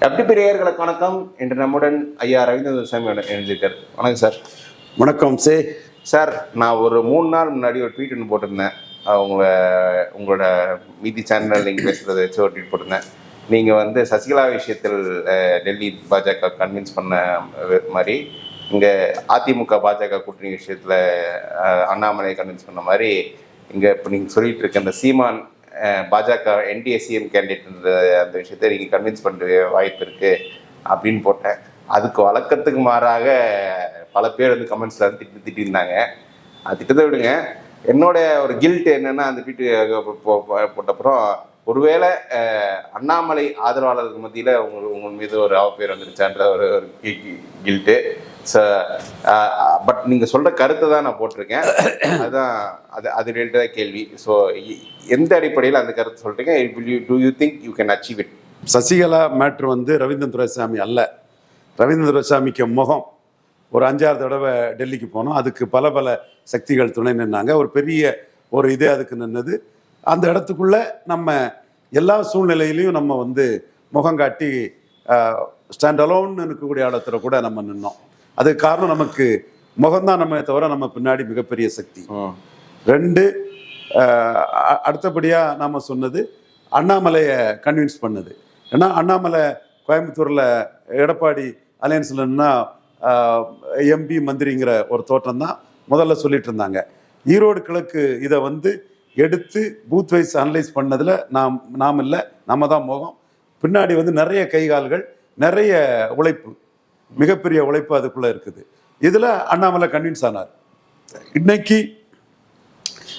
எப்படி பெரியர்களுக்கு வணக்கம் இன்று நம்முடன் ஐயா ரவீந்திர சாமி இணைஞ்சிருக்கார் வணக்கம் சார். வணக்கம் சே. சார் நான் ஒரு மூணு நாள் முன்னாடி ஒரு ட்வீட் ஒன்று போட்டிருந்தேன். அஹ் உங்களை உங்களோட மீதி சேனல் நீங்கள் பேசுகிறத வச்சு ஒரு ட்வீட் போட்டிருந்தேன். நீங்கள் வந்து சசிகலா விஷயத்தில் டெல்லி பாஜக கன்வின்ஸ் பண்ண மாதிரி இங்கே அதிமுக பாஜக கூட்டணி விஷயத்தில் அண்ணாமலை கன்வின்ஸ் பண்ண மாதிரி இங்கே இப்போ நீங்கள் சொல்லிட்டு இருக்க அந்த சீமான் பாஜக என்டிஏ சிஎம் கேண்டிடேட்ன்ற அந்த விஷயத்தை நீங்கள் கன்வின்ஸ் பண்ணுற வாய்ப்பு இருக்குது அப்படின்னு போட்டேன். அதுக்கு வழக்கத்துக்கு மாறாக பல பேர் வந்து கமெண்ட்ஸில் வந்து திட்டு திட்டிருந்தாங்க அது திட்டத்தை விடுங்க. என்னோட ஒரு கில்ட் என்னென்னா அந்த ட்வீட்டு போட்டப்புறம் ஒருவேளை அண்ணாமலை ஆதரவாளர்கள் மத்தியில் உங்கள் உங்கள் மீது ஒரு அவப்பேர் வந்துருச்சான்ற ஒரு ஒரு கில்ட்டு பட் நீங்கள் சொல்கிற கருத்தை தான் நான் போட்டிருக்கேன். அதுதான் அது அது ரிலேட்டடாக கேள்வி. ஸோ எந்த அடிப்படையில் அந்த கருத்தை சொல்கிறீங்க do you think you can achieve it Sasikala matter வந்து ரவீந்திரன் துரைசாமி அல்ல. ரவீந்திரன் துரைசாமிக்கு முகம். ஒரு அஞ்சாறு தடவை டெல்லிக்கு போனோம். அதுக்கு பல பல சக்திகள் துணை நின்னாங்க. ஒரு பெரிய ஒரு இது அதுக்கு நின்னது. அந்த இடத்துக்குள்ள நம்ம எல்லா சூழ்நிலையிலையும் நம்ம வந்து முகம் காட்டி ஸ்டாண்ட் அலோன்னு இருக்கக்கூடிய இடத்துல கூட நம்ம நின்னோம். அதுக்கு காரணம் நமக்கு முகம்தான் நம்ம தவிர நம்ம பின்னாடி மிகப்பெரிய சக்தி. ரெண்டு அஹ், அ- அடுத்தபடியா நாம சொன்னது அண்ணாமலையை கன்வின்ஸ் பண்ணுது. ஏன்னா அண்ணாமலை கோயம்புத்தூர்ல எடப்பாடி அலையன்ஸ்லன்னா எம்பி மந்திரிங்கிற ஒரு தோற்றம் தான் முதல்ல சொல்லிட்டு இருந்தாங்க. ஈரோடு கிழக்கு இதை வந்து எடுத்து பூத் வைஸ் அனலைஸ் பண்ணதுல நாம் நாம் இல்லை நம்ம தான் மோகம். பின்னாடி வந்து நிறைய கைகால்கள் நிறைய உழைப்பு. மிகப்பெரிய உழைப்பு அதுக்குள்ளே இருக்குது. இதில் அண்ணாமலை கன்வின்ஸ் ஆனார். இன்னைக்கு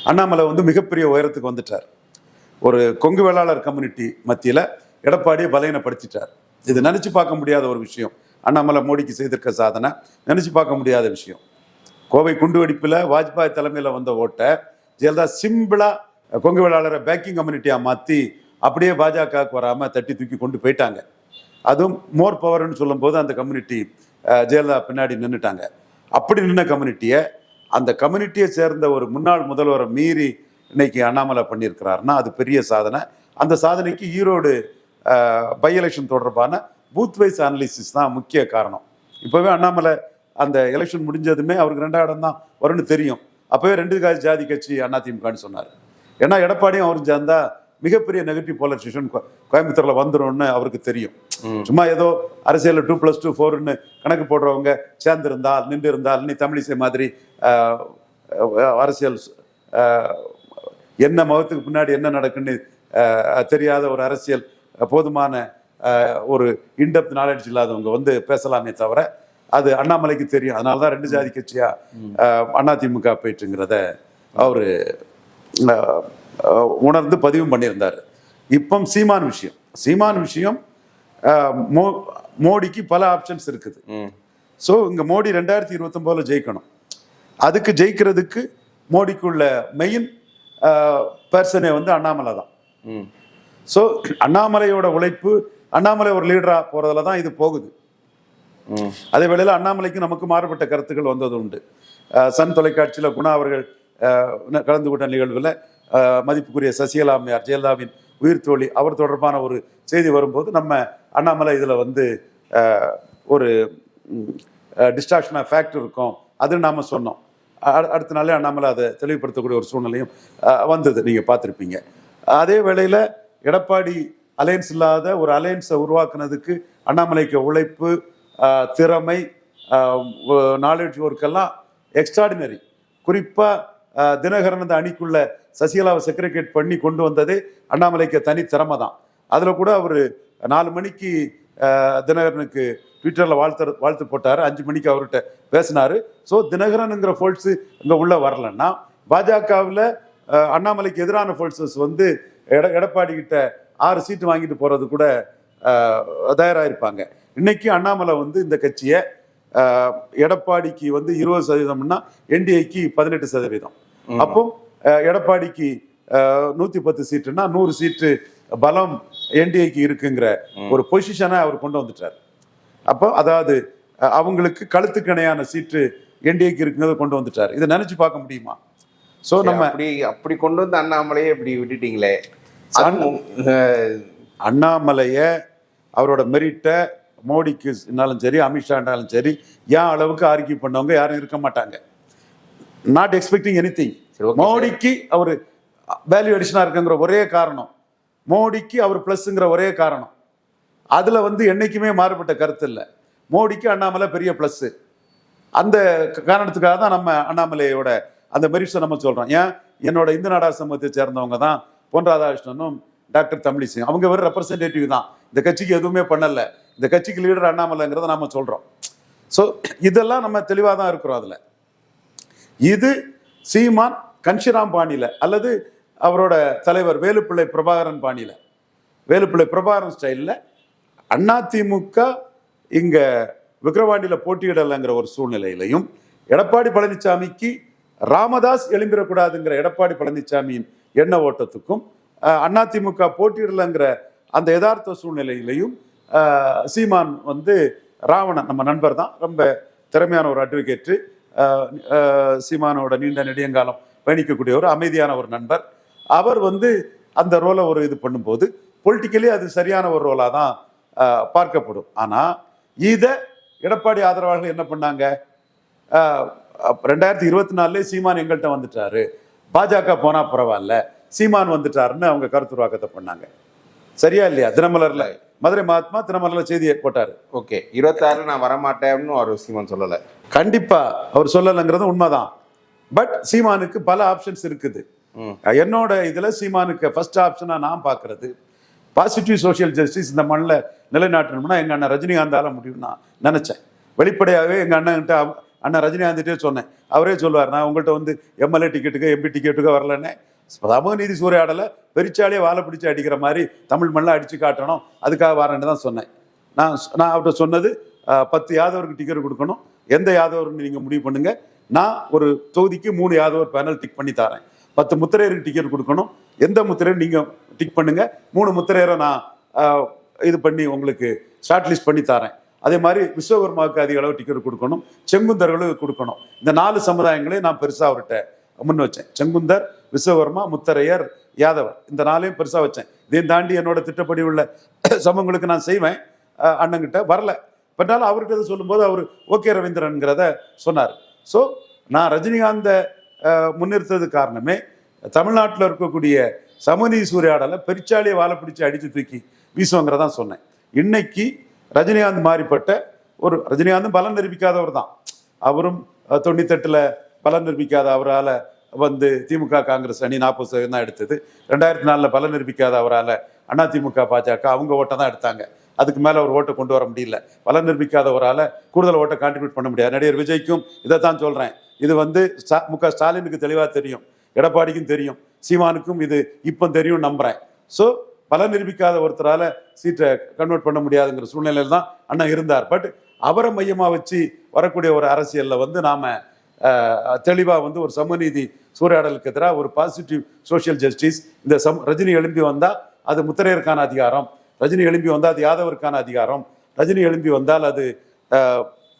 அண்ணாமலை வந்து மிகப்பெரிய உயரத்துக்கு வந்துட்டார். ஒரு கொங்கு வேளாளர் கம்யூனிட்டி மத்தியில் எடப்பாடியை பலையனப்படுத்திட்டார் இது நினச்சி பார்க்க முடியாத ஒரு விஷயம். அண்ணாமலை மோடிக்கு செய்திருக்க சாதனை நினச்சி பார்க்க முடியாத விஷயம். கோவை குண்டுவெடிப்பில் வாஜ்பாய் தலைமையில் வந்த ஓட்டை ஜெயலலிதா சிம்பிளாக கொங்கு வேளாளரை பேக்கிங் கம்யூனிட்டியாக மாற்றி அப்படியே பாஜகவுக்கு வராமல் தட்டி தூக்கி கொண்டு போயிட்டாங்க. அதுவும் மோர் பவர்னு சொல்லும்போது அந்த கம்யூனிட்டி ஜெயலலிதா பின்னாடி நின்றுட்டாங்க அப்படி நின்ன கம்யூனிட்டியை அந்த கம்யூனிட்டியை சேர்ந்த ஒரு முன்னாள் முதல்வரை மீறி இன்னைக்கு அண்ணாமலை பண்ணியிருக்கிறாருன்னா அது பெரிய சாதனை. அந்த சாதனைக்கு ஈரோடு பை எலெக்ஷன் தொடர்பான பூத் வைஸ் அனாலிசிஸ் தான் முக்கிய காரணம். இப்போவே அண்ணாமலை அந்த எலெக்ஷன் முடிஞ்சதுமே அவருக்கு ரெண்டாம் இடம் தான் வரும்னு தெரியும். அப்போவே ரெண்டு கா- ஜாதி கட்சி அதிமுகன்னு சொன்னார். ஏன்னா எடப்பாடியும் அவரும் சேர்ந்தால் மிகப்பெரிய நெகட்டிவ் போலரைசேஷன் கோயம்புத்தூரில் வந்துரும்னு அவருக்கு தெரியும். சும்மா ஏதோ அரசியலில் டூ ப்ளஸ் டூ ஃபோர்னு கணக்கு போடுறவங்க சேர்ந்திருந்தால் நின்று இருந்தால் நீ தமிழிசை மாதிரி அரசியல் என்ன மதத்துக்கு பின்னாடி என்ன நடக்குன்னு தெரியாத ஒரு அரசியல் போதுமான ஒரு இன்டெப்த் நாலேஜ் இல்லாதவங்க வந்து பேசலாமே தவிர அது அண்ணாமலைக்கு தெரியும். அதனால தான் ரெண்டு ஜாதி கட்சியா ஆஹ், அதிமுக போயிட்டுங்கிறத அவரு உணர்ந்து பதிவும் பண்ணியிருந்தார். இப்போ சீமான் விஷயம். சீமான் விஷயம் மோ மோடிக்கு பல ஆப்ஷன்ஸ் இருக்குது. ஸோ இங்கே மோடி ரெண்டாயிரத்தி இருபத்தொம்போதில் ஜெயிக்கணும். அதுக்கு ஜெயிக்கிறதுக்கு மோடிக்குள்ள மெயின் பர்சனே வந்து அண்ணாமலை தான். ஸோ அண்ணாமலையோட உழைப்பு அண்ணாமலை ஒரு லீடராக போகிறதுல தான் இது போகுது. அதே வேளையில் அண்ணாமலைக்கு நமக்கு மாறுபட்ட கருத்துக்கள் வந்தது உண்டு. சன் தொலைக்காட்சியில் குணா அவர்கள் கலந்து கொண்ட நிகழ்வில் மதிப்புக்குரிய சசிகலா அம்மையார் ஜெயலலிதாவின் உயிர் தோழி அவர் தொடர்பான ஒரு செய்தி வரும்போது நம்ம அண்ணாமலை இதில் வந்து ஒரு டிஸ்ட்ராக்ஷனாக ஃபேக்ட் இருக்கும். அது நாம் சொன்னோம். அ- அடுத்த நாளே அண்ணாமலை அதை தெளிவுபடுத்தக்கூடிய ஒரு சூழ்நிலையும் வந்தது. நீங்கள் பார்த்துருப்பீங்க. அதே வேளையில் எடப்பாடி அலையன்ஸ் இல்லாத ஒரு அலையன்ஸை உருவாக்குனதுக்கு அண்ணாமலைக்கு உழைப்பு திறமை நாலேஜ் ஒர்க்கெல்லாம் எக்ஸ்ட்ராடினரி குறிப்பாக தினகரன் அந்த அணிக்குள்ள சசிகலாவை செக்ரிகேட் பண்ணி கொண்டு வந்ததே அண்ணாமலைக்கு தனி திறமை தான் அதில் கூட அவர் நாலு மணிக்கு தினகரனுக்கு ட்விட்டரில் வாழ்த்து வாழ்த்து போட்டார். அஞ்சு மணிக்கு அவர்கிட்ட பேசினாரு. ஸோ தினகரனுங்கிற ஃபோல்ட்ஸு இங்கே உள்ளே வரலன்னா பாஜகவில் அண்ணாமலைக்கு எதிரான ஃபோல்ஸஸ் வந்து எட எடப்பாடி கிட்ட ஆறு சீட்டு வாங்கிட்டு போகிறது கூட தயாராக இருப்பாங்க. இன்னைக்கு அண்ணாமலை வந்து இந்த கட்சியை எடப்பாடிக்கு வந்து இருபது சதவீதம்னா என்டிஏக்கு பதினெட்டு சதவீதம். அப்போ எடப்பாடிக்கு நூத்தி பத்து சீட்டுன்னா நூறு சீட்டு பலம் என்டிஏக்கு இருக்குங்கிற ஒரு பொசிஷனை அவர் கொண்டு வந்துட்டார். அப்போ அதாவது அவங்களுக்கு கழுத்துக்கு இணையான சீட்டு என்டிஏக்கு இருக்குங்கிறத கொண்டு வந்துட்டார். இதை நினைச்சு பார்க்க முடியுமா? ஸோ நம்ம அப்படி அப்படி கொண்டு வந்து அண்ணாமலையே இப்படி விட்டுட்டீங்களே. அண்ணாமலைய அவரோட மெரிட்டை மோடிக்குனாலும் சரி அமித்ஷானாலும் சரி ஏன் அளவுக்கு ஆர்கியூ பண்ணவங்க யாரும் இருக்க மாட்டாங்க. நாட் எக்ஸ்பெக்டிங் எனி திங் மோடிக்கு அவர் வேல்யூ அடிஷனாக இருக்குங்கிற ஒரே காரணம். மோடிக்கு அவர் ப்ளஸ்ங்கிற ஒரே காரணம். அதில் வந்து என்னைக்குமே மாறுபட்ட கருத்து இல்லை. மோடிக்கு அண்ணாமலை பெரிய ப்ளஸ்ஸு அந்த காரணத்துக்காக தான் நம்ம அண்ணாமலையோட அந்த மெரிட்ஸை நம்ம சொல்கிறோம் ஏன்? என்னோட இந்து நாடார் சமூகத்தை சேர்ந்தவங்க தான் பொன் ராதாகிருஷ்ணனும் டாக்டர் தமிழிசையும். அவங்க வெறும் ரெப்ரசன்டேட்டிவ் தான். இந்த கட்சிக்கு எதுவுமே பண்ணல. இந்த கட்சிக்கு லீடர் அண்ணாமலைங்கிறத நாம சொல்கிறோம் ஸோ இதெல்லாம் நம்ம தெளிவாக தான் இருக்கிறோம் அதில். இது சீமான் கன்ஷிராம் பாணியில் அல்லது அவரோட தலைவர் வேலுப்பிள்ளை பிரபாகரன் பாணியில். வேலுப்பிள்ளை பிரபாகரன் ஸ்டைலில் அதிமுக இங்கே விக்ரவாண்டியில் போட்டியிடலைங்கிற ஒரு சூழ்நிலையிலையும் எடப்பாடி பழனிசாமிக்கு ராமதாஸ் எழும்பிடக்கூடாதுங்கிற எடப்பாடி பழனிசாமியின் எண்ண ஓட்டத்துக்கும் அண்ணா அதிமுக போட்டியிடலைங்கிற அந்த யதார்த்த சூழ்நிலையிலையும் சீமான் வந்து ராவணன் நம்ம நண்பர் தான். ரொம்ப திறமையான ஒரு அட்வொகேட்டு சீமானோட நீண்ட நெடியங்காலம் பயணிக்கக்கூடிய ஒரு அமைதியான ஒரு நண்பர். அவர் வந்து அந்த ரோலை ஒரு இது பண்ணும்போது பொலிட்டிக்கலி அது சரியான ஒரு ரோலாக தான் பார்க்கப்படும். ஆனால் இதை எடப்பாடி ஆதரவாளர்கள் என்ன பண்ணாங்க? ரெண்டாயிரத்தி இருபத்தி நாலுலேயே சீமான் எங்கள்கிட்ட வந்துட்டாரு. பாஜக போனால் பரவாயில்ல. சீமான் வந்துட்டாருன்னு அவங்க கருத்துருவாக்கத்தை பண்ணாங்க. சரியா இல்லையா? தினமலரில். மதுரை மகாத்மா தினமலர்ல செய்தியை போட்டாரு. ஓகே இருபத்தாறு நான் வரமாட்டேன்னு ஒரு சீமான் சொல்லலை. கண்டிப்பா அவர் சொல்லலைங்கிறது உண்மைதான். பட் சீமானுக்கு பல ஆப்ஷன்ஸ் இருக்குது. என்னோட இதுல சீமானுக்கு ஃபர்ஸ்ட் ஆப்ஷனா நான் பார்க்கிறது பாசிட்டிவ் சோஷியல் ஜஸ்டிஸ் இந்த மண்ணில் நிலைநாட்டணும்னா எங்க அண்ணன் ரஜினிகாந்தால முடியும்னு நான் நினைச்சேன். வெளிப்படையாகவே எங்க அண்ணன்கிட்ட அண்ணன் ரஜினிகாந்திட்டே சொன்னேன். அவரே சொல்லுவார் நான் உங்கள்கிட்ட வந்து எம்எல்ஏ டிக்கெட்டுக்கு எம்பி டிக்கெட்டுக்கு வரலன்னே. சமூக நீதி சூறையாடலை பெரிச்சாலே வாழை பிடிச்சி அடிக்கிற மாதிரி தமிழ் மண்ணில் அடித்து காட்டணும். அதுக்காக வரேன்னு தான் சொன்னேன். நான் நான் அவர்கிட்ட சொன்னது பத்து யாதவருக்கு டிக்கெட் கொடுக்கணும். எந்த யாதவர்னு நீங்கள் முடிவு பண்ணுங்கள் நான் ஒரு தொகுதிக்கு மூணு யாதவர் பேனல் டிக் பண்ணி தரேன். பத்து முத்திரையருக்கு டிக்கெட் கொடுக்கணும். எந்த முத்திரையும் நீங்கள் டிக் பண்ணுங்கள் மூணு முத்திரையரை நான் இது பண்ணி உங்களுக்கு ஷார்ட் லிஸ்ட் பண்ணி தரேன். அதே மாதிரி விஸ்வகர்மாவுக்கு அதிக அளவு டிக்கெட் கொடுக்கணும். செங்குந்தர்களுக்கு கொடுக்கணும். இந்த நாலு சமுதாயங்களையும் நான் பெருசாக அவர்கிட்ட முன் வச்சேன். செங்குந்தர் விஸ்வவர்மா முத்தரையர் யாதவர். இந்த நாளையும் பெருசாக வச்சேன். இதையும் தாண்டி என்னோட திட்டப்படி உள்ள சமங்களுக்கு நான் செய்வேன். அண்ணங்கிட்ட வரல. பட்டாலும் அவர்கிட்ட சொல்லும்போது அவர் ஓகே ரவீந்திரன்கிறத சொன்னார். ஸோ நான் ரஜினிகாந்தை முன்னிறுத்தது காரணமே தமிழ்நாட்டில் இருக்கக்கூடிய சமநீ சூறையாடலை பெருச்சாலியை வாழை பிடிச்சி அடித்து தூக்கி வீசுவாங்கிறதான் சொன்னேன். இன்னைக்கு ரஜினிகாந்த் மாறிப்பட்ட ஒரு ரஜினிகாந்தும் பலன் நிரூபிக்காதவர் தான். அவரும் தொண்ணூத்தெட்டில் பலன் நிரூபிக்காத அவரால் வந்து திமுக காங்கிரஸ் அணி நாற்பது சதவீதம் தான் எடுத்தது. ரெண்டாயிரத்தி நாலில் பலன் நிரூபிக்காத அவரால் திமுக பாஜக அவங்க ஓட்டை தான் எடுத்தாங்க. அதுக்கு மேலே ஒரு ஓட்டை கொண்டு வர முடியல. பலன் நிரூபிக்காதவரால் கூடுதல் ஓட்டை கான்ட்ரிபியூட் பண்ண முடியாது. நடிகர் விஜய்க்கும் இதை தான் சொல்கிறேன் இது வந்து ஸ்டா- மு க ஸ்டாலினுக்கு தெளிவாக தெரியும். எடப்பாடிக்கும் தெரியும். சீமானுக்கும் இது இப்போ தெரியும் நம்புகிறேன் ஸோ பலன் நிரூபிக்காத ஒருத்தரால் சீட்டை கன்வெர்ட் பண்ண முடியாதுங்கிற சூழ்நிலையில் தான் அண்ணன் இருந்தார். பட் அவரை மையமாக வச்சு வரக்கூடிய ஒரு அரசியலில் வந்து நாம் தெளிவாக வந்து ஒரு சமநீதி சூறையாடலுக்கு எதிராக ஒரு பாசிட்டிவ் சோஷியல் ஜஸ்டிஸ் இந்த சம் ரஜினி எழும்பி வந்தால் அது முத்திரையருக்கான அதிகாரம். ரஜினி எழும்பி வந்தால் அது யாதவருக்கான அதிகாரம். ரஜினி எழும்பி வந்தால் அது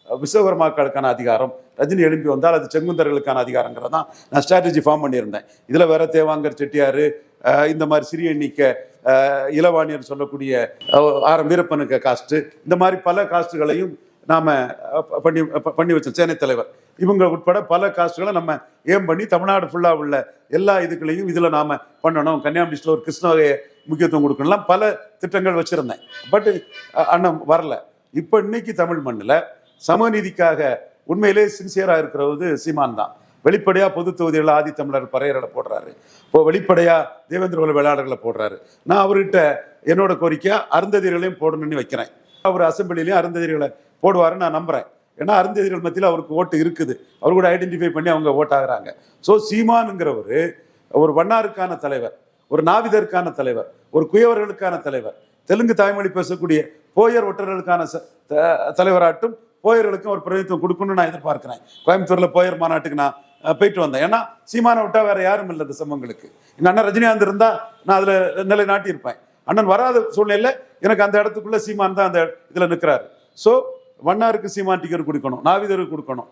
விஸ்வகர்மாக்களுக்கான அதிகாரம். ரஜினி எழும்பி வந்தால் அது செங்குந்தர்களுக்கான அதிகாரங்கிறது தான் நான் ஸ்ட்ராட்டஜி ஃபார்ம் பண்ணியிருந்தேன். இதில் வேற தேவாங்கர் செட்டியார் இந்த மாதிரி சிறிய எண்ணிக்கை இளவாணியர் சொல்லக்கூடிய ஆரம் வீரப்பனுக்கு காஸ்ட்டு இந்த மாதிரி பல காஸ்ட்டுகளையும் நாம் பண்ணி பண்ணி வச்சோம். சேனை தலைவர். இவங்க உட்பட பல காஸ்ட்களை நம்ம ஏம் பண்ணி தமிழ்நாடு ஃபுல்லாக உள்ள எல்லா இதுகளையும் இதில் நாம் பண்ணணும். கன்னியாகுமரி டிஸ்ட்ரிக்ட்ல ஒரு கிருஷ்ணவகையை முக்கியத்துவம் கொடுக்கணும்லாம் பல திட்டங்கள் வச்சுருந்தேன். பட் அண்ணன் வரல. இப்போ இன்னைக்கு தமிழ் மண்ணில் சமநீதிக்காக உண்மையிலே சின்சியராக இருக்கிறது சீமான் தான். வெளிப்படையாக பொது தொகுதிகளில் ஆதித்தமிழர் பறையர்களை போடுறாரு. இப்போ வெளிப்படையாக தேவேந்திர குல வேளாளர்களை போடுறாரு. நான் அவர்கிட்ட என்னோட கோரிக்கையாக அருந்ததிகளையும் போடணும்னு வைக்கிறேன். அவர் அசம்பிளிலையும் அருந்ததிகளை போடுவாருன்னு நான் நம்புகிறேன் ஏன்னா அருந்ததிகள் மத்தியில் அவருக்கு ஓட்டு இருக்குது. அவர் கூட ஐடென்டிஃபை பண்ணி அவங்க ஓட் ஆகுறாங்க ஸோ சீமானுங்கிறவர் ஒரு வண்ணாருக்கான தலைவர் ஒரு நாவிதருக்கான தலைவர் ஒரு குயவர்களுக்கான தலைவர் தெலுங்கு தாய்மொழி பேசக்கூடிய போயர் ஒற்றர்களுக்கான ச- த- தலைவராட்டும் போயர்களுக்கும் ஒரு பிரதிநிதித்துவம் கொடுக்கணும்னு நான் எதிர்பார்க்கிறேன். கோயம்புத்தூர்ல போயர் மாநாட்டுக்கு நான் போயிட்டு வந்தேன். ஏன்னா சீமானை விட்டா வேற யாரும் இல்லை இந்த சம்பவங்களுக்கு. எங்கள் அண்ணன் ரஜினிகாந்த் இருந்தா நான் அதுல நிலைநாட்டி இருப்பேன் அண்ணன் வராத சூழ்நிலையில் எனக்கு அந்த இடத்துக்குள்ள சீமான் தான் அந்த இதுல நிற்கிறாரு ஸோ வண்ணாருக்கு சீமான் கொடுக்கணும் நாவிதருக்கு கொடுக்கணும்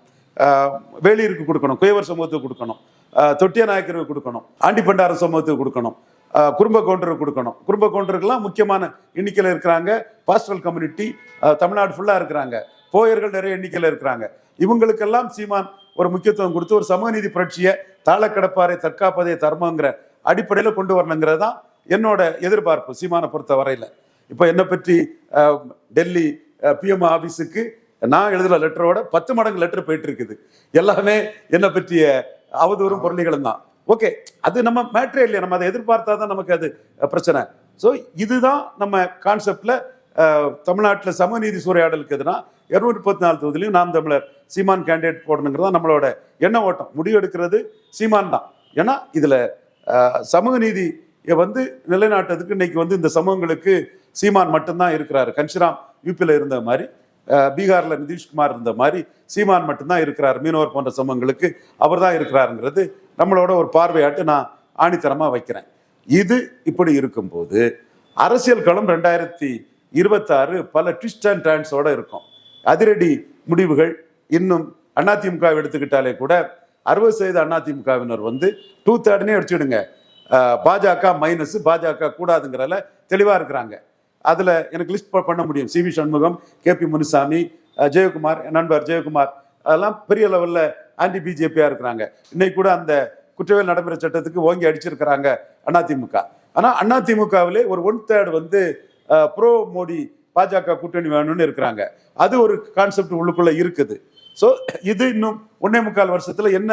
வேலியருக்கு கொடுக்கணும் குயவர் சமூகத்துக்கு கொடுக்கணும் தொட்டிய நாயக்கருக்கு கொடுக்கணும் ஆண்டி பண்டார சமூகத்துக்கு கொடுக்கணும் குடும்ப கவுண்டருக்கு கொடுக்கணும். குடும்ப கவுண்டருக்கெல்லாம் முக்கியமான எண்ணிக்கையில் இருக்கிறாங்க. பாஸ்டல் கம்யூனிட்டி தமிழ்நாடு ஃபுல்லாக இருக்கிறாங்க. போயர்கள் நிறைய எண்ணிக்கையில் இருக்கிறாங்க. இவங்களுக்கெல்லாம் சீமான் ஒரு முக்கியத்துவம் கொடுத்து ஒரு சமூக நீதி புரட்சியை தாளக்கடப்பாறை தற்காப்பதே தர்மங்கிற அடிப்படையில் கொண்டு வரணுங்கிறது தான் என்னோட எதிர்பார்ப்பு சீமானை பொறுத்த வரையில் இப்போ என்னை பற்றி டெல்லி பிஎம் ஆஃபீஸுக்கு நான் எழுதுற லெட்டரோட பத்து மடங்கு லெட்டர் போயிட்டு இருக்குது எல்லாமே என்னை பற்றிய அவதூறும் பொருளிகளும் தான். ஓகே அது நம்ம மேட்ரே இல்லையா? நம்ம அதை எதிர்பார்த்தா தான் நமக்கு அது பிரச்சனை. ஸோ இதுதான் நம்ம கான்செப்டில் தமிழ்நாட்டில் சமநீதி சூறையாடலுக்கு எதுனா இருநூற்றி முப்பத்தி நாலு தொகுதியிலையும் நாம் தமிழர் சீமான் கேண்டிடேட் போடணுங்கிறது தான் நம்மளோட எண்ண ஓட்டம். முடிவு எடுக்கிறது சீமான் தான். ஏன்னா இதில் சமூக நீதியை வந்து நிலைநாட்டுறதுக்கு இன்னைக்கு வந்து இந்த சமூகங்களுக்கு சீமான் மட்டும்தான் இருக்கிறாரு. கன்ஷிராம் யூபியில் இருந்த மாதிரி பீகாரில் நிதிஷ்குமார் இருந்த மாதிரி சீமான் மட்டும்தான் இருக்கிறார் மீனவர் போன்ற சமூகங்களுக்கு அவர் தான் இருக்கிறாருங்கிறது நம்மளோட ஒரு பார்வையாட்டு நான் ஆணித்தரமாக வைக்கிறேன். இது இப்படி இருக்கும்போது அரசியல் களம் ரெண்டாயிரத்தி இருபத்தாறு பல ட்விஸ்ட் அண்ட் டர்ன்ஸோட இருக்கும். அதிரடி முடிவுகள் இன்னும் அதிமுக எடுத்துக்கிட்டாலே கூட அறுபது சதவீத அதிமுகவினர் வந்து டூ தேர்ட்னே அடிச்சுடுங்க பாஜக மைனஸ் பாஜக கூடாதுங்கிறதுல தெளிவாக இருக்கிறாங்க. அதில் எனக்கு லிஸ்ட் பண்ண முடியும். C V Shanmugam K P Munusamy Jayakumar நண்பர் ஜெயக்குமார். அதெல்லாம் பெரிய லெவலில் ஆன்டி பிஜேபியாக இருக்கிறாங்க. இன்னைக்கு கூட அந்த குற்றவியல் நடைமுறை சட்டத்துக்கு ஓங்கி அடிச்சிருக்கிறாங்க அதிமுக ஆனால் அதிமுகவிலே ஒரு ஒன் தேர்ட் வந்து ப்ரோ மோடி பாஜக கூட்டணி வேணும்னு இருக்கிறாங்க. அது ஒரு கான்செப்ட் உள்ளுக்குள்ள இருக்குது. ஸோ இது இன்னும் ஒன்னே முக்கால் வருஷத்தில் என்ன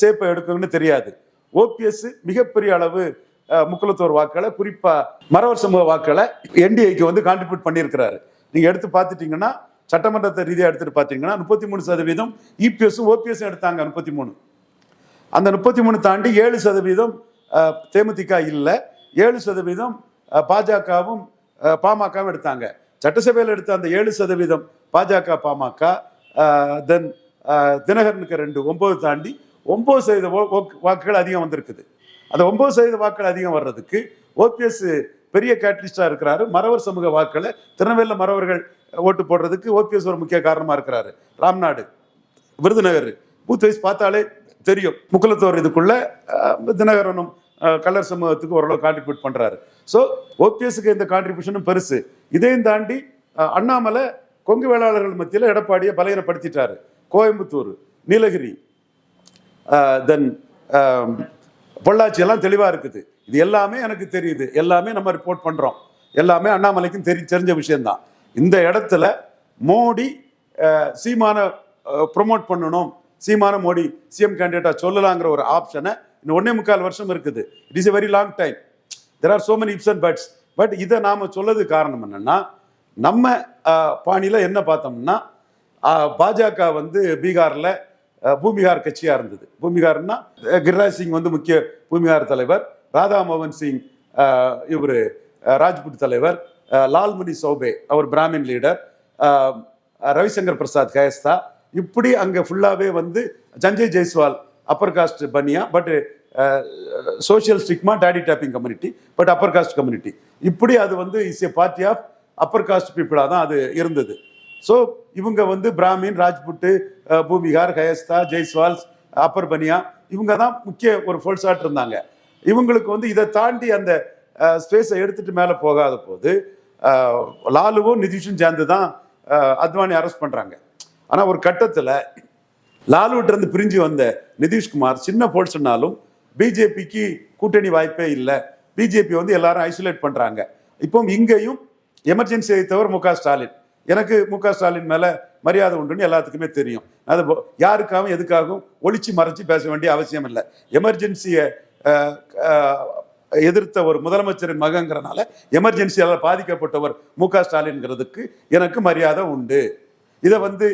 சேப்பை எடுக்குன்னு தெரியாது. ஓபிஎஸ் மிகப்பெரிய அளவு அஹ், வாக்களை குறிப்பா மரவர் சமூக வாக்களை என்டிஏக்கு வந்து கான்ட்ரிபியூட் பண்ணியிருக்கிறாரு. நீங்க எடுத்து பார்த்துட்டீங்கன்னா சட்டமன்றத்தை ரீதியாக எடுத்துட்டு பார்த்தீங்கன்னா முப்பத்தி மூணு சதவீதம் இபிஎஸும் ஓபிஎஸும் எடுத்தாங்க முப்பத்தி மூணு அந்த முப்பத்தி மூணு தாண்டி ஏழு சதவீதம் தேமுதிக இல்லை ஏழு சதவீதம் பாஜகவும் பாமகவும் எடுத்தாங்க. சட்டசபையில் எடுத்த அந்த ஏழு சதவீதம் பாஜக பாமக தென் தினகரனுக்கு ரெண்டு ஒன்பது தாண்டி ஒன்பது சதவீத ஓக்- வாக்குகள் அதிகம் வந்திருக்குது. அந்த ஒன்பது சதவீத வாக்கள் அதிகம் வர்றதுக்கு ஓபிஎஸ் பெரிய கேட்டலிஸ்டாக இருக்கிறாரு. மறவர் சமூக வாக்களை திருநெல்வேலியில் மறவர்கள் ஓட்டு போடுறதுக்கு ஓபிஎஸ் ஒரு முக்கிய காரணமாக இருக்கிறாரு. ராம்நாடு விருதுநகர். பூத் வைஸ் பார்த்தாலே தெரியும். முக்குலத்தோர் இதுக்குள்ள தினகரனும் கலர் சமூகத்துக்கு ஓரளவு கான்ட்ரிபியூட் பண்ணுறாரு ஸோ ஓபிஎஸ்க்கு இந்த கான்ட்ரிபியூஷனும் பெருசு. இதையும் தாண்டி அண்ணாமலை கொங்கு வேளாளர்கள் மத்தியில் எடப்பாடியை பலகீனப்படுத்திட்டாரு. கோயம்புத்தூர் நீலகிரி தென் பொள்ளாச்சி எல்லாம் தெளிவாக இருக்குது. இது எல்லாமே எனக்கு தெரியுது. எல்லாமே நம்ம ரிப்போர்ட் பண்ணுறோம் எல்லாமே அண்ணாமலைக்கும் தெரி தெரிஞ்ச விஷயம்தான். இந்த இடத்துல மோடி சீமான ப்ரொமோட் பண்ணணும். சீமான மோடி சிஎம் கேண்டிடேட்டாக சொல்லலாங்கிற ஒரு ஆப்ஷனை இன்னும் ஒன்னே முக்கால் வருஷம் இருக்குது. It is a very long time there are so many ifs and buts but இதை நாம் சொல்லது காரணம் என்னென்னா நம்ம பாணியில் என்ன பார்த்தோம்னா பாஜக வந்து பீகாரில் பூமிகார் கட்சியாக இருந்தது. பூமிகார்னா கிரிராஜ் சிங் வந்து முக்கிய பூமிகார் தலைவர் ராதா மோகன் சிங் இவர் ராஜ்புட் தலைவர் லால்மணி சௌபே அவர் பிராமின் லீடர் ரவிசங்கர் பிரசாத் கயஸ்தா. இப்படி அங்கே ஃபுல்லாகவே வந்து Sanjay Jaiswal upper caste Baniya but social stigma daddy taping community but upper caste community இப்படி அது வந்து is a party of upper caste பீப்புளாக தான் அது இருந்தது. ஸோ இவங்க வந்து பிராமின் ராஜ்புட்டு பூமிகார் ஹயஸ்தா ஜெய்ஸ்வால்ஸ் அப்பர் பனியா இவங்க தான் முக்கிய ஒரு ஃபோல்ஸாட் இருந்தாங்க. இவங்களுக்கு வந்து இதை தாண்டி அந்த ஸ்பேஸை எடுத்துட்டு மேலே போகாத போது லாலுவும் நிதிஷும் சேர்ந்து தான் அத்வானி அரெஸ்ட் பண்ணுறாங்க ஆனால் ஒரு கட்டத்தில் லாலுவிட்டருந்து பிரிஞ்சு வந்த நிதிஷ்குமார் சின்ன போல்ஸ்னாலும் பிஜேபிக்கு கூட்டணி வாய்ப்பே இல்லை. பிஜேபி வந்து எல்லாரும் ஐசோலேட் பண்ணுறாங்க இப்போ இங்கேயும் எமர்ஜென்சியை தவிர மு க ஸ்டாலின். எனக்கு மு க ஸ்டாலின் மேலே மரியாதை உண்டுன்னு எல்லாத்துக்குமே தெரியும். அது யாருக்காகவும் எதுக்காகவும் ஒழிச்சு மறைச்சு பேச வேண்டிய அவசியம் இல்லை. எமர்ஜென்சியை எதிர்த்த ஒரு முதலமைச்சரின் மகங்கிறனால எமர்ஜென்சியால் பாதிக்கப்பட்டவர் மு க ஸ்டாலின்ங்கிறதுக்கு எனக்கு மரியாதை உண்டு. இதை வந்து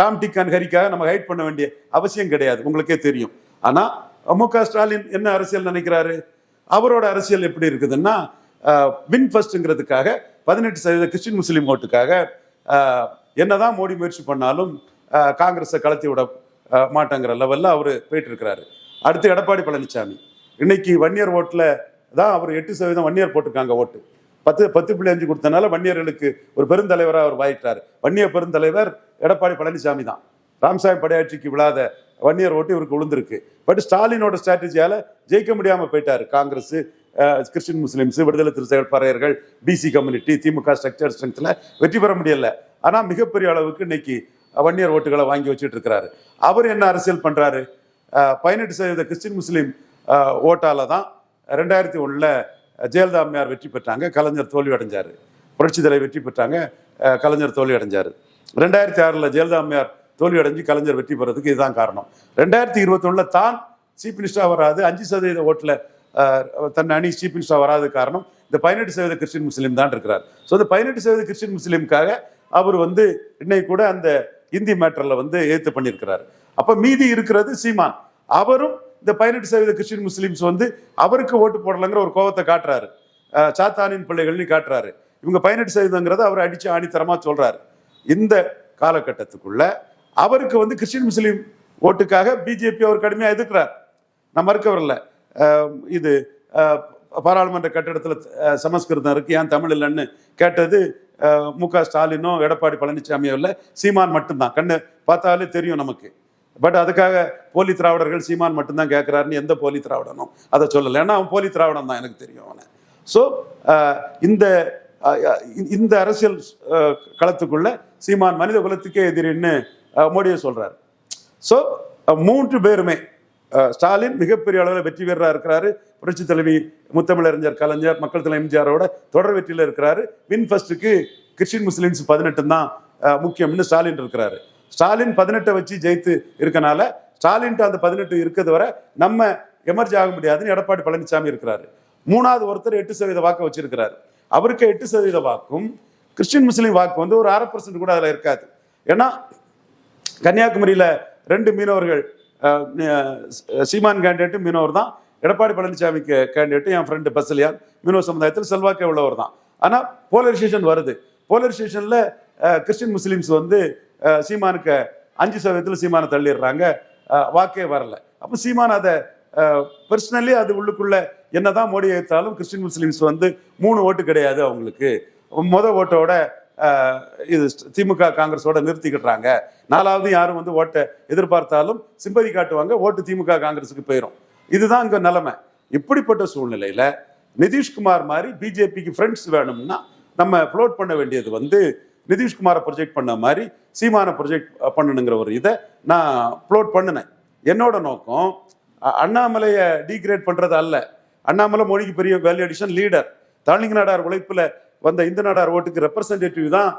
டாம் டிக் அண்ட் ஹரிக்காக நம்ம ஹைட் பண்ண வேண்டிய அவசியம் கிடையாது. உங்களுக்கே தெரியும். ஆனால் மு க ஸ்டாலின் என்ன அரசியல் நினைக்கிறாரு? அவரோட அரசியல் எப்படி இருக்குதுன்னா வின் ஃபர்ஸ்ட்ங்கிறதுக்காக பதினெட்டு சதவீத கிறிஸ்டின் முஸ்லீம் ஓட்டுக்காக என்னதான் மோடி முயற்சி பண்ணாலும் காங்கிரஸை கலத்தி விட மாட்டேங்கிற லெவலில் அவர் போயிட்டு இருக்கிறாரு அடுத்து எடப்பாடி பழனிசாமி இன்னைக்கு வன்னியர் ஓட்டில் தான் அவர் எட்டு சதவீதம் வன்னியர் போட்டிருக்காங்க ஓட்டு. பத்து பத்து புள்ளி அஞ்சு கொடுத்தனால வன்னியர்களுக்கு ஒரு பெருந்தலைவராக அவர் வாயிட்டார். வன்னியர் பெருந்தலைவர் எடப்பாடி பழனிசாமி தான். ராம்சாமி படையாட்சிக்கு விழாத வன்னியர் ஓட்டு இவருக்கு விழுந்திருக்கு பட் ஸ்டாலினோட ஸ்ட்ராட்டஜியால் ஜெயிக்க முடியாமல் போயிட்டார் காங்கிரஸ். கிறிஸ்டின் முஸ்லீம்ஸ் விடுதலை திருச்செயல் பறையர்கள் பிசி கம்யூனிட்டி திமுக ஸ்ட்ரக்சர் ஸ்ட்ரென்த்தில் வெற்றி பெற முடியல. ஆனால் மிகப்பெரிய அளவுக்கு இன்னைக்கு வன்னியர் ஓட்டுகளை வாங்கி வச்சுட்டு இருக்கிறாரு. அவர் என்ன அரசியல் பண்ணுறாரு பதினெட்டு சதவீத கிறிஸ்டின் முஸ்லீம் ஓட்டால தான் ரெண்டாயிரத்தி ஒன்றில் ஜெயலலிதா அம்மையார் வெற்றி பெற்றாங்க. கலைஞர் தோல்வி அடைஞ்சார். புரட்சி தலைவர் வெற்றி பெற்றாங்க. கலைஞர் தோல்வி அடைஞ்சார். ரெண்டாயிரத்தி ஆறில் ஜெயலலிதா அம்மையார் தோல்வி அடைஞ்சு கலைஞர் வெற்றி பெறதுக்கு இதுதான் காரணம். ரெண்டாயிரத்தி இருபத்தொன்னில் தான் சீஃப் மினிஸ்டராக வராது அஞ்சு சதவீத ஓட்டில் தன் அணி சீஃப் மினிஸ்டரா வராத காரணம் இந்த பதினெட்டு சதவீத கிறிஸ்டின் முஸ்லீம் தான் இருக்கிறார். ஸோ இந்த பதினெட்டு சதவீத கிறிஸ்டின் முஸ்லீமுக்காக அவர் வந்து இன்னைக்கு கூட அந்த இந்தி மேட்டரில் வந்து ஏற்று பண்ணியிருக்கிறாரு. அப்போ மீதி இருக்கிறது சீமான். அவரும் இந்த பதினெட்டு சதவீத கிறிஸ்டின் முஸ்லீம்ஸ் வந்து அவருக்கு ஓட்டு போடலைங்கிற ஒரு கோவத்தை காட்டுறாரு. சாத்தானின் பிள்ளைகள்னு காட்டுறாரு. இவங்க பதினெட்டு சதவீதங்கிறத அவர் அடித்து ஆணித்தரமாக சொல்கிறாரு இந்த காலகட்டத்துக்குள்ள அவருக்கு வந்து கிறிஸ்டின் முஸ்லீம் ஓட்டுக்காக பிஜேபி அவர் கடுமையாக எதிர்க்கிறார். நான் மறுக்க இது பாராளுமன்ற கட்டடத்தில் சமஸ்கிருதம் இருக்கு ஏன் தமிழ் இல்லைன்னு கேட்டது மு க ஸ்டாலினோ எடப்பாடி பழனிசாமியோ இல்லை சீமான் மட்டும்தான். கண்ணு பார்த்தாலே தெரியும் நமக்கு. பட் அதுக்காக போலி திராவிடர்கள் சீமான் மட்டும்தான் கேட்குறாருன்னு எந்த போலி திராவிடனும் அதை சொல்லலை. ஏன்னா அவன் போலி திராவிடம் தான் எனக்கு தெரியும் அவனை. ஸோ இந்த இந்த அரசியல் களத்துக்குள்ள சீமான் மனித குலத்துக்கே எதிரின்னு மோடியை சொல்கிறார் ஸோ மூன்று பேருமே ஸ்டாலின் மிகப்பெரிய அளவில் வெற்றி வீரராக இருக்கிறாரு. புரட்சி தலைவி முத்தமிழறிஞர் கலைஞர் மக்கள் தலைவர் எம்ஜிஆரோட தொடர் வெற்றியில் இருக்கிறாரு. வின் ஃபர்ஸ்ட்டுக்கு கிறிஸ்டின் முஸ்லீம்ஸ் பதினெட்டு தான் முக்கியம்னு ஸ்டாலின் இருக்கிறாரு. ஸ்டாலின் பதினெட்டை வச்சு ஜெயித்து இருக்கனால ஸ்டாலின்ட்டு அந்த பதினெட்டு இருக்கிறது வரை நம்ம எமர்ஜி ஆக முடியாதுன்னு எடப்பாடி பழனிசாமி இருக்கிறாரு. மூணாவது ஒருத்தர் எட்டு சதவீத வாக்கு வச்சிருக்கிறாரு. அவருக்கு எட்டு சதவீத வாக்கும் கிறிஸ்டின் முஸ்லீம் வாக்கு வந்து ஒரு அரை பர்சன்ட் கூட அதில் இருக்காது. ஏன்னா கன்னியாகுமரியில் ரெண்டு மீனவர்கள் சீமான் கேண்டிடேட்டு மீனவர் தான். எடப்பாடி பழனிசாமிக்கு கேண்டிடேட்டு என் ஃப்ரெண்டு பஸ்லியான் மீனவ சமுதாயத்தில் செல்வாக்கே உள்ளவர் தான். ஆனால் போலரைசேஷன் வருது. போலரைசேஷனில் கிறிஸ்டின் முஸ்லீம்ஸ் வந்து சீமானுக்கு அஞ்சு சதவீதத்தில் சீமானை தள்ளிடுறாங்க. வாக்கே வரல. அப்போ சீமான் அதை பர்சனலி அது உள்ளுக்குள்ள என்னதான் மோடி எடுத்தாலும் கிறிஸ்டின் முஸ்லீம்ஸ் வந்து மூணு ஓட்டு கிடையாது அவங்களுக்கு. முத ஓட்டோட இது திமுக காங்கிரஸோட நிறுத்திக்கிட்டுறாங்க. நாலாவது யாரும் வந்து ஓட்டை எதிர்பார்த்தாலும் சிம்பதி காட்டுவாங்க ஓட்டு திமுக காங்கிரஸுக்கு போயிடும் இதுதான் இங்கே நிலைமை. இப்படிப்பட்ட சூழ்நிலையில் நிதிஷ்குமார் மாதிரி பிஜேபிக்கு ஃப்ரெண்ட்ஸ் வேணும்னா நம்ம ஃப்ளோட் பண்ண வேண்டியது வந்து நிதிஷ்குமாரை ப்ரொஜெக்ட் பண்ண மாதிரி சீமானை ப்ரொஜெக்ட் பண்ணணுங்கிற ஒரு இதை நான் ஃப்ளோட் பண்ணினேன். என்னோட நோக்கம் அண்ணாமலையை டீக்ரேட் பண்ணுறது அல்ல. அண்ணாமலை மொழிக்கு பெரிய வேல்யூ அடிஷன் லீடர் தாளிங்க நாடார் வந்த இந்த நாடார் ஓட்டுக்கு ரெப்ரசன்டேட்டிவ் தான்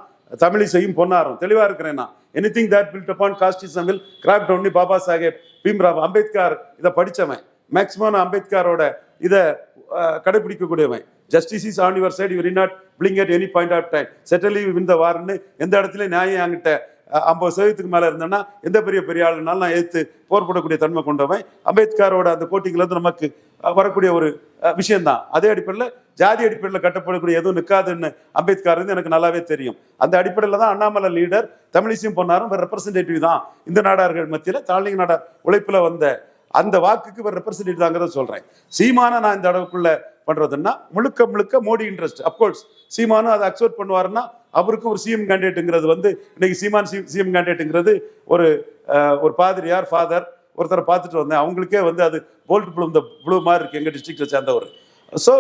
தமிழிசையும் பொன்னாரும். தெளிவாக இருக்கிறேன் நான். Anything that build upon casteism will crop down Baba Saheb Bhimrao Ambedkar இதை படித்தவன் மேக்ஸிமம் நான் அம்பேத்கரோட இதை கடைபிடிக்கக்கூடியவன். Justice is on your side you not blink at any point of time settle win the வார்னு எந்த இடத்துல நியாயம் என்கிட்ட ஐம்பது சதவீதத்துக்கு மேலே இருந்தேன்னா எந்த பெரிய பெரிய ஆளுனாலும் நான் எதிர்த்து போர் போடக்கூடிய தன்மை கொண்டவன். அம்பேத்கரோட அந்த கோட்டிங்ல நமக்கு வரக்கூடிய ஒரு விஷயம்தான். அதே அடிப்படையில் ஜாதி அடிப்படையில் கட்டப்படக்கூடிய எதுவும் நிற்காதுன்னு அம்பேத்கர் இருந்து எனக்கு நல்லாவே தெரியும். அந்த அடிப்படையில் தான் அண்ணாமலை லீடர் தமிழிசையும் பொன்னாரும் ரெப்ரசன்டேட்டிவ் தான். இந்த நாடார்கள் மத்தியில் தாழ்நிலை நாடார் உழைப்பில் வந்த அந்த வாக்குக்கு இவர் ரெப்ரசன்டேட்டிவ் தாங்கிறத சொல்கிறேன் சீமான நான் இந்த அளவுக்குள்ள பண்றதுன்னா முழுக்க முழுக்க மோடி இன்ட்ரெஸ்ட் அப்கோர்ஸ் சீமானும் அதை அக்செப்ட் பண்ணுவாருன்னா அவருக்கு ஒரு சிஎம் கேண்டிடேட்டுங்கிறது வந்து இன்னைக்கு சீமான் சிஎம் கேண்டிடேட்டுங்கிறது ஒரு ஒரு பாதிரியார் ஃபாதர் ஒருத்தரை பார்த்துட்டு வந்தேன். அவங்களுக்கே வந்து அது போல்ட் ப்ளூ இந்த ப்ளூ மாதிரி இருக்கு. எங்கள் டிஸ்ட்ரிக்டை சேர்ந்தவர். ஸோ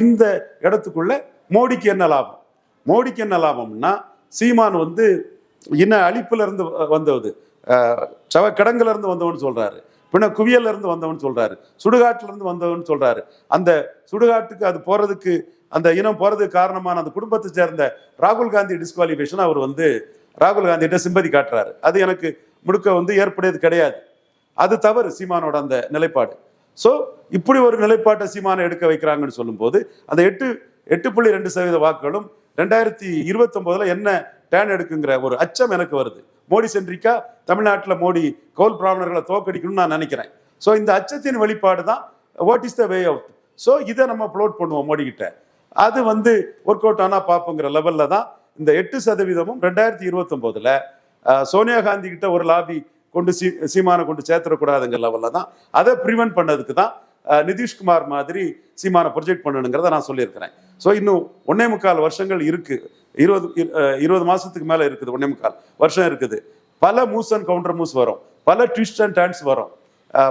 இந்த இடத்துக்குள்ள மோடிக்கு என்ன லாபம்? மோடிக்கு என்ன லாபம்னா சீமான் வந்து இன்ன அழிப்புல இருந்து வ- வந்தது சவ கிடங்குல இருந்து வந்தவன்னு சொல்றாரு. பின்ன குவியல்ல இருந்து வந்தவன் சொல்றாரு. சுடுகாட்டுல இருந்து வந்தவன் சொல்றாரு. அந்த சுடுகாட்டுக்கு அது போறதுக்கு அந்த இனம் போறதுக்கு காரணமான அந்த குடும்பத்தை சேர்ந்த ராகுல் காந்தி டிஸ்குவாலிஃபிகேஷன் அவர் வந்து ராகுல் காந்திகிட்ட சிம்பதி காட்டுறாரு. அது எனக்கு முழுக்க வந்து ஏற்புடையது கிடையாது. அது தவறு சீமானோட அந்த நிலைப்பாடு. ஸோ இப்படி ஒரு நிலைப்பாட்டை சீமானை எடுக்க வைக்கிறாங்கன்னு சொல்லும்போது அந்த எட்டு எட்டு புள்ளி ரெண்டு சதவீத வாக்குகளும் ரெண்டாயிரத்தி இருபத்தொம்போதில் என்ன டேன் எடுக்குங்கிற ஒரு அச்சம் எனக்கு வருது. மோடி சென்றிக்கா தமிழ்நாட்டில் மோடி கவுல் பிராமணர்களை தோக்கடிக்கணும்னு நான் நினைக்கிறேன். ஸோ இந்த அச்சத்தின் வெளிப்பாடு தான் what is the way out so இதை நம்ம ப்ளோட் பண்ணுவோம் மோடி கிட்ட அது வந்து ஒர்க் அவுட் ஆனால் பார்ப்போங்கிற லெவலில் தான் இந்த எட்டு சதவீதமும் ரெண்டாயிரத்தி இருபத்தொம்போதில் சோனியா காந்தி கிட்ட ஒரு லாபி கொண்டு சீ சீமானை கொண்டு சேர்த்துடக்கூடாதுங்கிற லெவலில் தான் அதை ப்ரிவென்ட் பண்ணதுக்கு தான் நிதிஷ்குமார் மாதிரி சீமானை ப்ரொஜெக்ட் பண்ணணுங்கிறத நான் சொல்லியிருக்கிறேன். ஸோ இன்னும் ஒன்னே முக்கால் வருஷங்கள் இருக்குது இருபது இரு- இருபது மாசத்துக்கு மேல இருக்குது ஒன்னே முக்கால். வருஷம் இருக்குது. பல மூஸ் அண்ட் கவுண்டர் மூஸ் வரும். பல ட்விஸ்ட் அண்ட் டர்ன்ஸ் வரும்.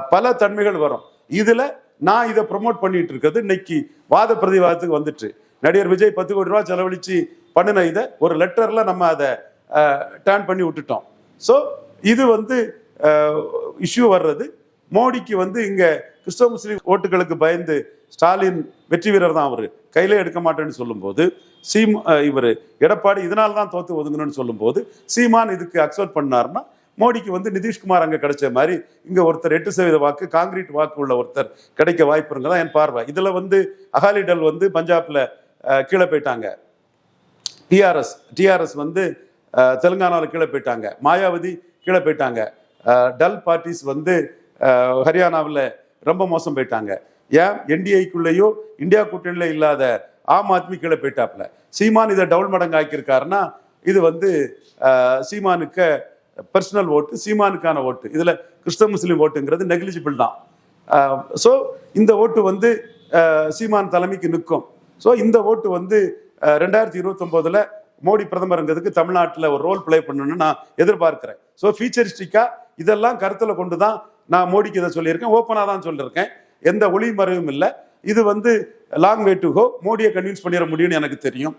பல தன்மைகள் வரும். இதுல நான் இதை ப்ரொமோட் பண்ணிட்டு இருக்கிறது இன்னைக்கு வாத பிரதிவாதத்துக்கு வந்துட்டு. நடிகர் விஜய் பத்து கோடி ரூபாய் செலவழிச்சு பண்ணின இதை ஒரு லெட்டர்ல நம்ம அதை டேர்ன் பண்ணி விட்டுட்டோம். ஸோ இது வந்து இஷ்யூ வர்றது. மோடிக்கு வந்து இங்க கிறிஸ்தவ முஸ்லீம் ஓட்டுகளுக்கு பயந்து ஸ்டாலின் வெற்றி வீரர் தான் அவர். கையிலே எடுக்க மாட்டேன்னு சொல்லும்போது சீம் இவர் எடப்பாடி இதனால தான் தோத்து ஒதுங்கணும்னு சொல்லும்போது சீமான் இதுக்கு அக்செப்ட் பண்ணாருன்னா மோடிக்கு வந்து நிதிஷ்குமார் அங்கே கிடைச்ச மாதிரி இங்கே ஒருத்தர் எட்டு சதவீத வாக்கு காங்கிரீட் வாக்கு உள்ள ஒருத்தர் கிடைக்க வாய்ப்பு தான் என் பார்வை. இதில் வந்து அகாலிடல் வந்து பஞ்சாப்ல கீழே போயிட்டாங்க. டிஆர்எஸ் டிஆர்எஸ் வந்து தெலுங்கானாவில் கீழே போயிட்டாங்க. மாயாவதி கீழே போயிட்டாங்க. டல் பார்ட்டிஸ் வந்து ஹரியானாவில் ரொம்ப மோசம் போயிட்டாங்க. ஏன்? என்டிஐக்குள்ளேயோ இந்தியா கூட்டணியில் இல்லாத ஆம் ஆத்மி கீழே போயிட்டாப்ல சீமான் இதை டவுன் மடங்கு ஆக்கியிருக்காருன்னா இது வந்து சீமானுக்கு பர்சனல் ஓட்டு சீமானுக்கான ஓட்டு இதில் கிறிஸ்தவ முஸ்லீம் ஓட்டுங்கிறது நெக்லிஜிபிள் தான். ஸோ இந்த ஓட்டு வந்து சீமான் தலைமைக்கு நிற்கும். ஸோ இந்த ஓட்டு வந்து ரெண்டாயிரத்தி இருபத்தொம்போதில் மோடி பிரதமருங்கிறதுக்கு தமிழ்நாட்டில் ஒரு ரோல் ப்ளே பண்ணணும்னு நான் எதிர்பார்க்கிறேன். ஸோ ஃபியூச்சரிஸ்டிக்காக இதெல்லாம் கருத்தில் கொண்டு தான் நான் மோடிக்கு இதை சொல்லியிருக்கேன். ஓப்பனாக தான் சொல்லியிருக்கேன். எந்த ஒளி மறைவும் இல்லை. இது வந்து லாங் வே டு கோ மோடியை கன்வின்ஸ் பண்ணிட முடியும்னு எனக்கு தெரியும்.